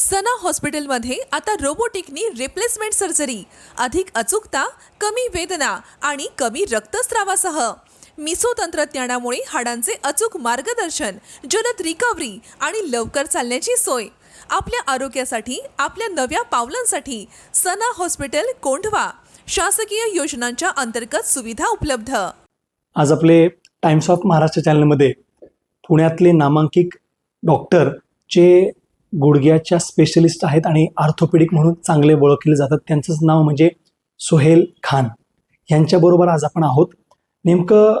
सना हॉस्पिटलमध्ये आता रोबोटिकनी replacement surgery. अधिक अचूकता कमी वेदना आणि कमी रक्तस्रावासह. मिसो तंत्रज्ञानामुळे हाडांचे अचूक मार्गदर्शन जलद रिकव्हरी आणि लवकर चालण्याची सोय. आपल्या आरोग्यासाठी आपल्या नव्या पावलांसाठी सना हॉस्पिटल कोंढवा शासकीय योजनांच्या अंतर्गत सुविधा उपलब्ध. आज आपले टाइम्स ऑफ महाराष्ट्र चॅनलमध्ये पुण्यातले नामांकित डॉक्टर जे गुडघ्याच्या स्पेशलिस्ट आहेत आणि आर्थोपेडिक म्हणून चांगले ओळखले जातात. त्यांचंच नाव म्हणजे सोहेल खान. यांच्याबरोबर आज आपण आहोत. नेमकं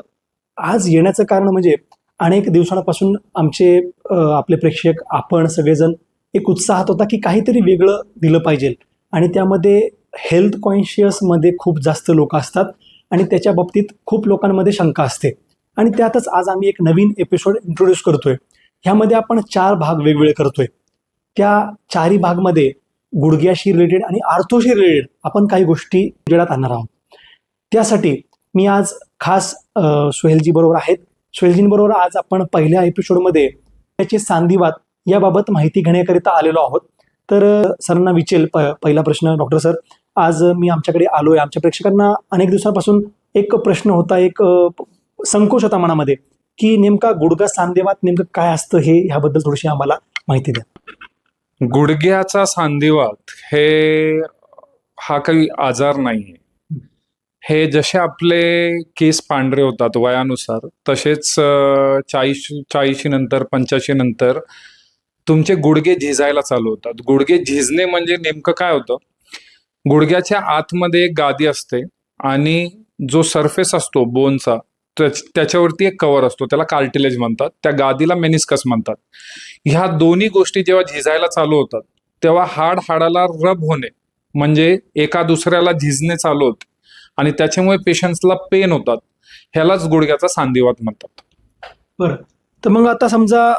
आज येण्याचं कारण म्हणजे अनेक दिवसांपासून आमचे आपले प्रेक्षक आपण सगळेजण एक उत्साहात होता की काहीतरी वेगळं दिलं पाहिजे. आणि त्यामध्ये हेल्थ कॉन्शियसमध्ये खूप जास्त लोक असतात आणि त्याच्या बाबतीत खूप लोकांमध्ये शंका असते. आणि त्यातच आज आम्ही एक नवीन एपिसोड इंट्रोड्यूस करतोय. ह्यामध्ये आपण चार भाग वेगवेगळे करतोय. त्या चारी भागमध्ये गुडघ्याशी रिलेटेड आणि आर्थोशी रिलेटेड आपण काही गोष्टी उजेडात आणणार आहोत. त्यासाठी मी आज खास सुहेलजी बरोबर आहेत. सुहेलजींबरोबर आज आपण पहिल्या एपिसोडमध्ये त्याचे सांधिवात याबाबत माहिती घेण्याकरिता आलेलो आहोत. तर सरांना विचेल प पहिला प्रश्न डॉक्टर सर आज मी आमच्याकडे आलो आहे आमच्या प्रेक्षकांना अनेक दिवसांपासून एक प्रश्न होता एक संकोच होता मनामध्ये की नेमका गुडघा सांधेवात नेमकं काय असतं हे ह्याबद्दल थोडीशी आम्हाला माहिती द्या. गुडघ्याचा सांधिवात हे हा काही आजार नाहीये. हे जसे आपले केस पांढरे होतात वयानुसार तसेच चाळीस चाळीशी नंतर पंच्याऐंशी नंतर तुमचे गुडघे झिजायला चालू होतात. गुडघे झिजणे म्हणजे नेमकं काय होतं? गुडघ्याच्या आतमध्ये एक गादी असते आणि जो सरफेस असतो बोनचा त्याच्यावरती एक कवर असतो त्याला कार्टिलेज म्हणतात. त्या गादीला मेनिस्कस म्हणतात. ह्या दोन्ही गोष्टी जेव्हा झिजायला चालू होतात तेव्हा हाड हाडाला रब होणे म्हणजे एका दुसऱ्याला झिजणे चालू होते. आणि त्याच्यामुळे पेशंट्सला पेन होतात. ह्यालाच गुडघ्याचा सांधिवात म्हणतात. बरं. तर मग आता समजा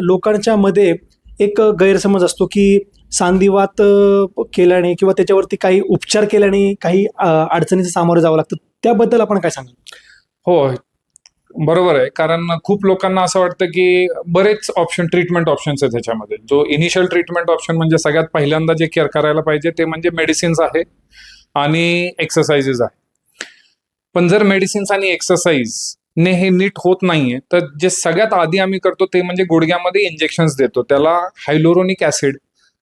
लोकांच्या मध्ये एक गैरसमज असतो की सांधिवात केल्याने किंवा त्याच्यावरती काही उपचार केल्याने काही अडचणीचं सामोरं जावं लागतं. त्याबद्दल आपण काय सांगू हो बरोबर आहे. कारण खूप लोकांना असं वाटतं की बरेच ऑप्शन ट्रीटमेंट ऑप्शन्स आहेत त्याच्यामध्ये जो इनिशियल ट्रीटमेंट ऑप्शन म्हणजे सगळ्यात पहिल्यांदा जे केअर करायला पाहिजे ते म्हणजे मेडिसिन्स आहे आणि एक्सरसाइजेस आहे. पण जर मेडिसिन्स आणि एक्सरसाइज ने हे नीट होत नाहीये तर जे सगळ्यात आधी आम्ही करतो ते म्हणजे गुडघ्यामध्ये इंजेक्शन्स देतो. त्याला हायलोरोनिक ऍसिड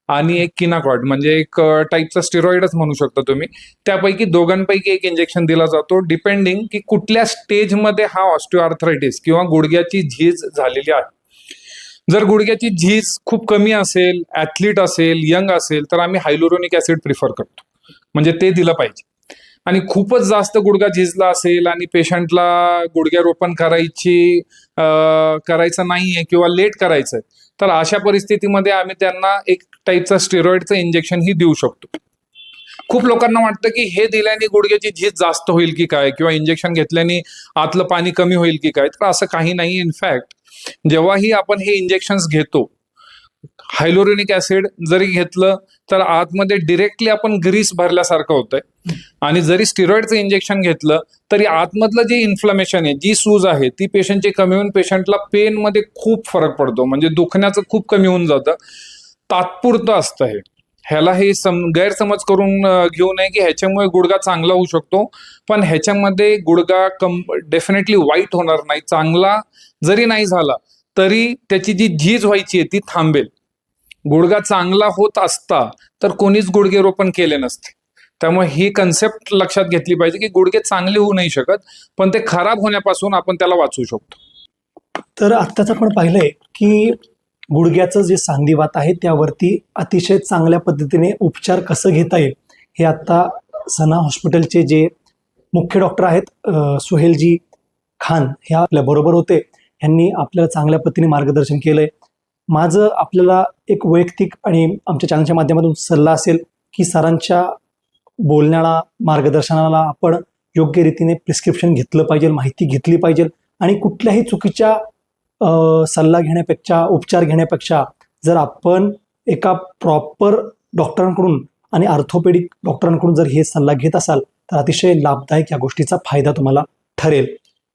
आणि एक किनाकॉड म्हणजे एक टाईपचा स्टेरॉइडच म्हणू शकता तुम्ही. त्यापैकी दोघांपैकी एक इंजेक्शन दिला जातो डिपेंडिंग की कुठल्या स्टेजमध्ये हा ऑस्टिओआर्थरायटिस किंवा गुडघ्याची झीज झालेली आहे. जर गुडघ्याची झीज खूप कमी असेल ऍथलीट असेल यंग असेल तर आम्ही हायलोरोनिक ऍसिड प्रिफर करतो. म्हणजे ते दिलं पाहिजे. आणि खूपच जास्त गुडघा झिजला असेल आणि पेशंटला गुडघ्यारोपण करायची करायचं नाहीये किंवा लेट करायचंय तर अशा परिस्थितीमध्ये आम्ही त्यांना एक टाईपचा स्टेरॉइडचं इंजेक्शन ही देऊ शकतो. खूप लोकांना वाटतं की हे दिल्याने गुडघ्याची झीज जास्त होईल की काय किंवा इंजेक्शन घेतल्याने आतलं पाणी कमी होईल की काय तर असं काही नाही. इनफॅक्ट जेव्हाही आपण हे इंजेक्शन्स घेतो हायलोरिनिक ऍसिड जरी घेतलं तर आतमध्ये डिरेक्टली आपण ग्रीस भरल्यासारखं होतंय. आणि जरी स्टिरॉइडचं इंजेक्शन घेतलं तरी आतमधलं जे इन्फ्लमेशन आहे जी सूज आहे ती पेशंटची कमी होऊन पेशंटला पेन मध्ये खूप फरक पडतो. म्हणजे दुखण्याचं खूप कमी होऊन जातं. तात्पुरतं असतं हे. ह्याला हे सम गैरसमज करून घेऊ नये की ह्याच्यामुळे गुडघा चांगला होऊ शकतो. पण ह्याच्यामध्ये गुडगा कम डेफिनेटली वाईट होणार नाही. चांगला जरी नाही झाला तरी त्याची जी झीज व्हायची आहे ती थांबेल. गुडगा चांगला होत असता तर कोणीच गुडघे रोपण केले नसते. त्यामुळे ही कन्सेप्ट लक्षात घेतली पाहिजे की गुडघे चांगले होऊ नाही शकत पण ते खराब होण्यापासून आपण त्याला वाचवू शकतो. तर आत्ताच आपण पाहिलंय की गुडघ्याचं जे सांधिवात आहे त्यावरती अतिशय चांगल्या पद्धतीने उपचार कसं घेता येईल हे आत्ता सना हॉस्पिटलचे जे मुख्य डॉक्टर आहेत सुहेलजी खान हे आपल्या बरोबर होते. यांनी आपल्याला चांगल्या पद्धतीने मार्गदर्शन केलंय. माझं आपल्याला एक वैयक्तिक आणि आमच्या चॅनलच्या माध्यमातून सल्ला असेल की सरांच्या बोलण्याला मार्गदर्शनाला आपण योग्य रीतीने प्रिस्क्रिप्शन घेतलं पाहिजे माहिती घेतली पाहिजे आणि कुठल्याही चुकीच्या सल्ला घेण्यापेक्षा उपचार घेण्यापेक्षा जर आपण एका प्रॉपर डॉक्टरांकडून आणि आर्थोपेडिक डॉक्टरांकडून जर हे सल्ला घेत असाल तर अतिशय लाभदायक या गोष्टीचा फायदा तुम्हाला ठरेल.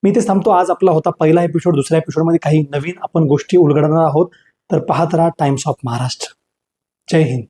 मी ते थांबतो. आज आपला होता पहिला एपिसोड दुसऱ्या एपिसोडमध्ये काही नवीन आपण गोष्टी उलगडणार आहोत. तर पाहत राहा टाइम्स ऑफ महाराष्ट्र जय हिंद.